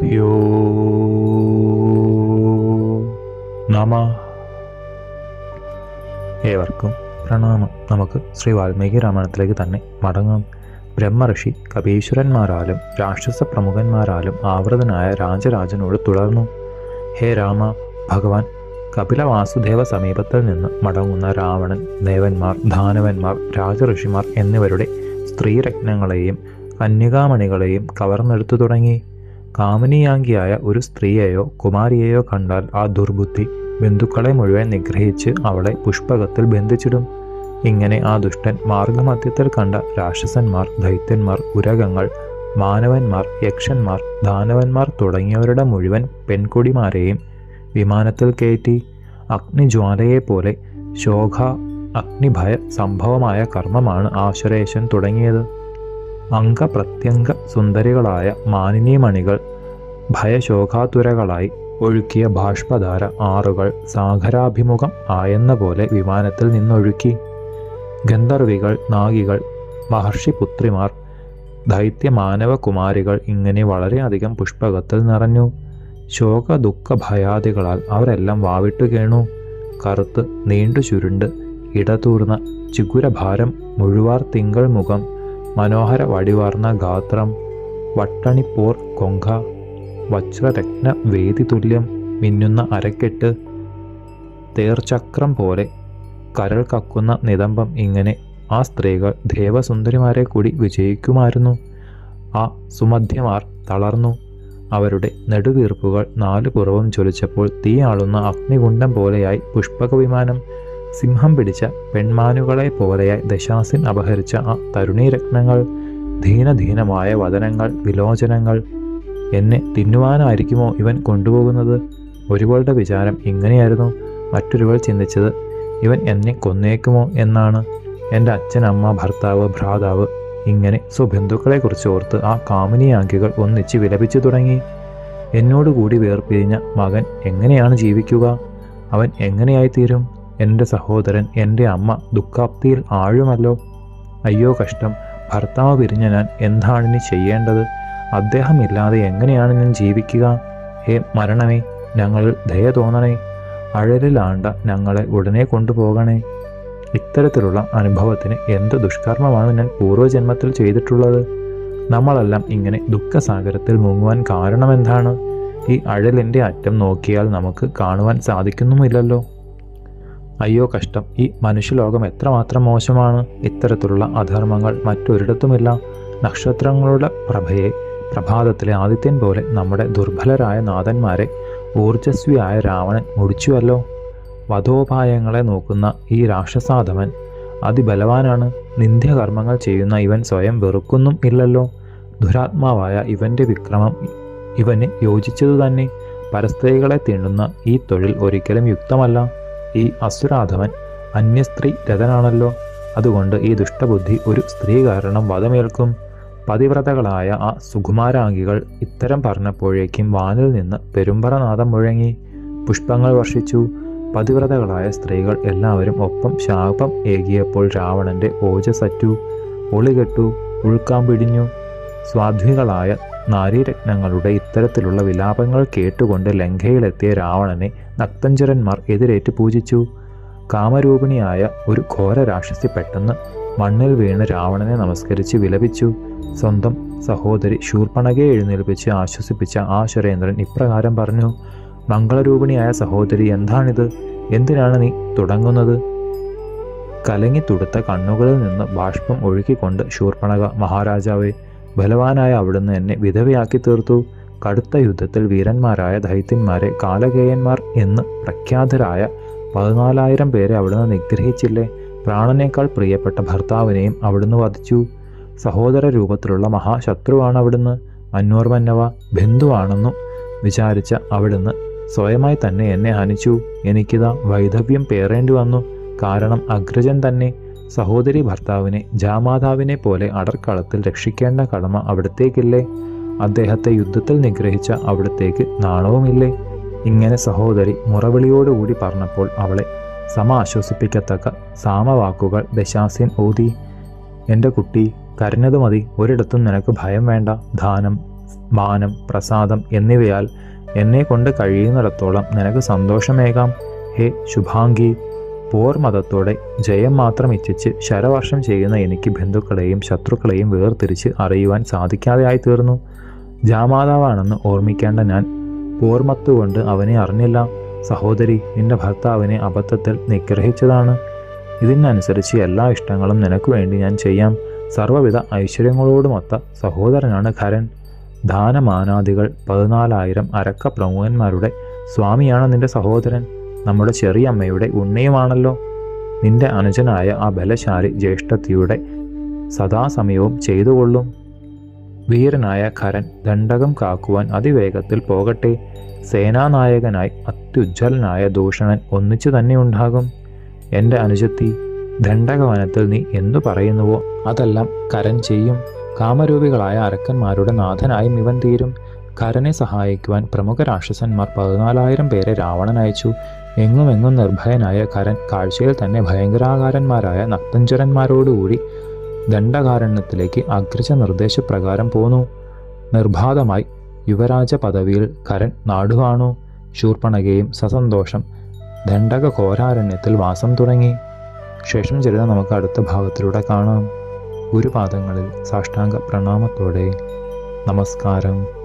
ഗുരുഭ്യോ നമ. ഏവർക്കും പ്രണാമം. നമുക്ക് ശ്രീ വാൽമീകി രാമായണത്തിലേക്ക് തന്നെ മടങ്ങാം. ബ്രഹ്മഋഷി കപീശ്വരന്മാരാലും രാക്ഷസ പ്രമുഖന്മാരാലും ആവൃതനായ രാജരാജനോട് തുടർന്നു. ഹേ രാമ ഭഗവാൻ കപില വാസുദേവ സമീപത്തിൽ നിന്ന് മടങ്ങുന്ന രാവണൻ ദേവന്മാർ ദാനവന്മാർ രാജഋഷിമാർ എന്നിവരുടെ സ്ത്രീരത്നങ്ങളെയും കന്യകാമണികളെയും കവർന്നെടുത്തു തുടങ്ങി. കാമിനിയാങ്കിയായ ഒരു സ്ത്രീയെയോ കുമാരിയെയോ കണ്ടാൽ ആ ദുർബുദ്ധി ബന്ധുക്കളെ മുഴുവൻ നിഗ്രഹിച്ച് അവളെ പുഷ്പകത്തിൽ ബന്ധിച്ചിടും. ഇങ്ങനെ ആ ദുഷ്ടൻ മാർഗമധ്യത്തിൽ കണ്ട രാക്ഷസന്മാർ ദൈത്യന്മാർ ഉരകങ്ങൾ മാനവന്മാർ യക്ഷന്മാർ ദാനവന്മാർ തുടങ്ങിയവരുടെ മുഴുവൻ പെൺകുടിമാരെയും വിമാനത്തിൽ കയറ്റി അഗ്നിജ്വാലയെപ്പോലെ ശോക അഗ്നിഭയ സംഭവമായ കർമ്മമാണ് ആശ്വരേശൻ തുടങ്ങിയത്. അംഗപ്രത്യംഗ സുന്ദരികളായ മാനിനീമണികൾ ഭയശോകാതുരകളായി ഒഴുക്കിയ ബാഷ്പധാര ആറുകൾ സാഗരാഭിമുഖം ആയെന്ന പോലെ വിമാനത്തിൽ നിന്നൊഴുക്കി. ഗന്ധർവികൾ നാഗികൾ മഹർഷിപുത്രിമാർ ദൈത്യ മാനവകുമാരികൾ ഇങ്ങനെ വളരെയധികം പുഷ്പകത്തിൽ നിറഞ്ഞു. ശോക ദുഃഖ ഭയാദികളാൽ അവരെല്ലാം വാവിട്ടു കേണു. കറുത്ത് നീണ്ടു ചുരുണ്ട് ഇടതൂർന്ന ചിഗുരഭാരം മുഴുവാർ തിങ്കൾ മുഖം മനോഹര വടിവാർന്ന ഗാത്രം വട്ടണിപ്പോർ കൊങ്ക വജ്രരത്ന വേദി തുല്യം മിന്നുന്ന അരക്കെട്ട് തേർചക്രം പോലെ കരൾ കക്കുന്ന നിതംബം ഇങ്ങനെ ആ സ്ത്രീകൾ ദേവസുന്ദരിമാരെ കൂടി വിജയിക്കുമായിരുന്നു. ആ സുമധ്യമാർ തളർന്നു. അവരുടെ നെടുവീർപ്പുകൾ നാലു പുറവും ജ്വലിച്ചപ്പോൾ തീയാളുന്ന അഗ്നികുണ്ഡം പോലെയായി പുഷ്പക വിമാനം സിംഹം പിടിച്ച പെൺമാനുകളെ പോലെയായി ദശാസിൻ അപഹരിച്ച ആ തരുണീരത്നങ്ങൾ ധീനധീനമായ വദനങ്ങൾ വിലോചനങ്ങൾ എന്നെ തിന്നുവാനായിരിക്കുമോ ഇവൻ കൊണ്ടുപോകുന്നത്? ഒരുവളുടെ വിചാരം ഇങ്ങനെയായിരുന്നു. മറ്റൊരുവൾ ചിന്തിച്ചത് ഇവൻ എന്നെ കൊന്നേക്കുമോ എന്നാണ്. എന്റെ അച്ഛൻ അമ്മ ഭർത്താവ് ഭ്രാതാവ് ഇങ്ങനെ സ്വബന്ധുക്കളെക്കുറിച്ച് ഓർത്ത് ആ കാമിനിയാങ്കികൾ ഒന്നിച്ച് വിലപിച്ചു തുടങ്ങി. എന്നോടുകൂടി വേർപിരിഞ്ഞ മകൻ എങ്ങനെയാണ് ജീവിക്കുക? അവൻ എങ്ങനെയായിത്തീരും? എന്റെ സഹോദരൻ എന്റെ അമ്മ ദുഃഖാപ്തിയിൽ ആഴുമല്ലോ. അയ്യോ കഷ്ടം. ഭർത്താവ് പിരിഞ്ഞ ഞാൻ എന്താണിനി ചെയ്യേണ്ടത്? അദ്ദേഹമില്ലാതെ എങ്ങനെയാണ് ഞാൻ ജീവിക്കുക? ഹേ മരണമേ ഞങ്ങൾ ദയ തോന്നണേ. അഴലിലാണ്ട ഞങ്ങളെ ഉടനെ കൊണ്ടുപോകണേ. ഇത്തരത്തിലുള്ള അനുഭവത്തിന് എന്ത് ദുഷ്കർമ്മമാണ് ഞാൻ പൂർവജന്മത്തിൽ ചെയ്തിട്ടുള്ളത്? നമ്മളെല്ലാം ഇങ്ങനെ ദുഃഖസാഗരത്തിൽ മുങ്ങുവാൻ കാരണമെന്താണ്? ഈ അഴലിന്റെ അറ്റം നോക്കിയാൽ നമുക്ക് കാണുവാൻ സാധിക്കുന്നുമില്ലല്ലോ. അയ്യോ കഷ്ടം. ഈ മനുഷ്യലോകം എത്രമാത്രം മോശമാണ്. ഇത്തരത്തിലുള്ള അധർമ്മങ്ങൾ മറ്റൊരിടത്തുമില്ല. നക്ഷത്രങ്ങളുടെ പ്രഭയെ പ്രഭാതത്തിലെ ആദിത്യൻ പോലെ നമ്മുടെ ദുർബലരായ നാഥന്മാരെ ഊർജസ്വിയായ രാവണൻ മുടിച്ചുവല്ലോ. വധോപായങ്ങളെ നോക്കുന്ന ഈ രാക്ഷസാധമൻ അതിബലവാനാണ്. നിന്ദ്യകർമ്മങ്ങൾ ചെയ്യുന്ന ഇവൻ സ്വയം വെറുക്കുന്നും ഇല്ലല്ലോ. ദുരാത്മാവായ ഇവന്റെ വിക്രമം ഇവന് യോജിച്ചതു തന്നെ പരസ്ത്രീകളെ തീണ്ടുന്ന ഈ തൊഴിൽ ഒരിക്കലും യുക്തമല്ല. ഈ അസുരാധവൻ അന്യസ്ത്രീ രഥനാണല്ലോ. അതുകൊണ്ട് ഈ ദുഷ്ടബുദ്ധി ഒരു സ്ത്രീ കാരണം വധമേൽക്കും. പതിവ്രതകളായ ആ സുകുമാരാംഗികൾ ഇത്തരം പറഞ്ഞപ്പോഴേക്കും വാനിൽ നിന്ന് പെരുമ്പറനാഥം മുഴങ്ങി. പുഷ്പങ്ങൾ വർഷിച്ചു. പതിവ്രതകളായ സ്ത്രീകൾ എല്ലാവരും ഒപ്പം ശാപം ഏകിയപ്പോൾ രാവണന്റെ ഓജസറ്റു ഒളികെട്ടു ഉൾക്കാൻ പിടിഞ്ഞു സ്വാധ്വികളായ നാരീരത്നങ്ങളുടെ ഇത്തരത്തിലുള്ള വിലാപങ്ങൾ കേട്ടുകൊണ്ട് ലങ്കയിലെത്തിയ രാവണനെ നക്തഞ്ചരന്മാർ എതിരേറ്റ് പൂജിച്ചു. കാമരൂപിണിയായ ഒരു ഘോര രാക്ഷസി പെട്ടെന്ന് മണ്ണിൽ വീണ് രാവണനെ നമസ്കരിച്ച് വിലപിച്ചു. സ്വന്തം സഹോദരി ശൂർപ്പണകയെ എഴുന്നേൽപ്പിച്ച് ആശ്വസിപ്പിച്ച ആ സുരേന്ദ്രൻ ഇപ്രകാരം പറഞ്ഞു മംഗളരൂപിണിയായ സഹോദരി എന്താണിത്? എന്തിനാണ് നീ തുടങ്ങുന്നത്? കലങ്ങി തുടുത്ത കണ്ണുകളിൽ നിന്ന് ബാഷ്പം ഒഴുക്കിക്കൊണ്ട് ശൂർപ്പണക മഹാരാജാവെ ബലവാനായ അവിടുന്ന് എന്നെ വിധവയാക്കി തീർത്തു. കടുത്ത യുദ്ധത്തിൽ വീരന്മാരായ ദൈത്യന്മാരെ കാലകേയന്മാർ എന്ന് പ്രഖ്യാതരായ പതിനാലായിരം പേരെ അവിടുന്ന് നിഗ്രഹിച്ചില്ലേ? പ്രാണനേക്കാൾ പ്രിയപ്പെട്ട ഭർത്താവിനെയും അവിടുന്ന് വധിച്ചു. സഹോദര രൂപത്തിലുള്ള മഹാശത്രുവാണ് അവിടുന്ന്. അന്വർമന്നവ ബന്ധുവാണെന്നും വിചാരിച്ച അവിടുന്ന് സ്വയമായി തന്നെ എന്നെ ഹനിച്ചു. എനിക്കിതാ വൈധവ്യം പേറേണ്ടി വന്നു. കാരണം അഗ്രജൻ തന്നെ സഹോദരി ഭർത്താവിനെ ജാമാതാവിനെ പോലെ അടർക്കളത്തിൽ രക്ഷിക്കേണ്ട കടമ അവിടത്തേക്കില്ലേ? അദ്ദേഹത്തെ യുദ്ധത്തിൽ നിഗ്രഹിച്ച അവിടത്തേക്ക് നാണവുമില്ലേ? ഇങ്ങനെ സഹോദരി മുറവിളിയോടുകൂടി പറഞ്ഞപ്പോൾ അവളെ സമാശ്വസിപ്പിക്കത്തക്ക സാമവാക്കുകൾ ദശാസ്യൻ ഓതി എന്റെ കുട്ടി കരഞ്ഞതു മതി. ഒരിടത്തും നിനക്ക് ഭയം വേണ്ട. ദാനം മാനം പ്രസാദം എന്നിവയാൽ എന്നെ കൊണ്ട് കഴിയുന്നിടത്തോളം നിനക്ക് സന്തോഷമേകാം. ഹേ ശുഭാംഗി പോർ മതത്തോടെ ജയം മാത്രം ഇച്ഛിച്ച് ശരവർഷം ചെയ്യുന്ന എനിക്ക് ബന്ധുക്കളെയും ശത്രുക്കളെയും വേർതിരിച്ച് അറിയുവാൻ സാധിക്കാതെയായി തീർന്നു ജാമാതാവാണെന്ന് ഓർമ്മിക്കേണ്ട ഞാൻ പോർമത്തുകൊണ്ട് അവനെ അറിഞ്ഞില്ല. സഹോദരി നിന്റെ ഭർത്താവിനെ അബദ്ധത്തിൽ നിഗ്രഹിച്ചതാണ്. ഇതിനനുസരിച്ച് എല്ലാ ഇഷ്ടങ്ങളും നിനക്ക് വേണ്ടി ഞാൻ ചെയ്യാം. സർവവിധ ഐശ്വര്യങ്ങളോടുമൊത്ത സഹോദരനാണ് ഖരൻ. ദാനമാനാദികൾ പതിനാലായിരം അരക്ക പ്രമുഖന്മാരുടെ സ്വാമിയാണ് നിന്റെ സഹോദരൻ. നമ്മുടെ ചെറിയമ്മയുടെ ഉണ്ണിയുമാണല്ലോ. നിന്റെ അനുജനായ ആ ബലശാലി ജ്യേഷ്ഠത്തിയുടെ സദാസമയവും ചെയ്തുകൊള്ളും. വീരനായ ഖരൻ ദണ്ഡകം കാക്കുവാൻ അതിവേഗത്തിൽ പോകട്ടെ. സേനാനായകനായി അത്യുജ്വലനായ ദൂഷണൻ ഒന്നിച്ചു തന്നെ ഉണ്ടാകും. എന്റെ അനുജത്തി ദണ്ഡകവനത്തിൽ നീ എന്തു പറയുന്നുവോ? അതെല്ലാം കരൻ ചെയ്യും. കാമരൂപികളായ അരക്കന്മാരുടെ നാഥനായും ഇവൻ തീരും. കരനെ സഹായിക്കുവാൻ പ്രമുഖ രാക്ഷസന്മാർ പതിനാലായിരം പേരെ രാവണൻ അയച്ചു. എങ്ങുമെങ്ങും നിർഭയനായ കരൻ കാഴ്ചയിൽ തന്നെ ഭയങ്കരാകാരന്മാരായ നക്തഞ്ചരന്മാരോടുകൂടി ദണ്ഡകാരണ്യത്തിലേക്ക് അഗ്രജ നിർദ്ദേശപ്രകാരം പോന്നു. നിർബാധമായി യുവരാജ പദവിയിൽ കരൻ നാടുവാണു ശൂർപ്പണകയും സസന്തോഷം ദണ്ഡക ഘോരാരണ്യത്തിൽ വാസം തുടങ്ങി. ശേഷം ചരിതം നമുക്ക് അടുത്ത ഭാഗത്തിലൂടെ കാണാം. ഗുരുപാദങ്ങളിൽ സാഷ്ടാംഗ പ്രണാമത്തോടെ നമസ്കാരം.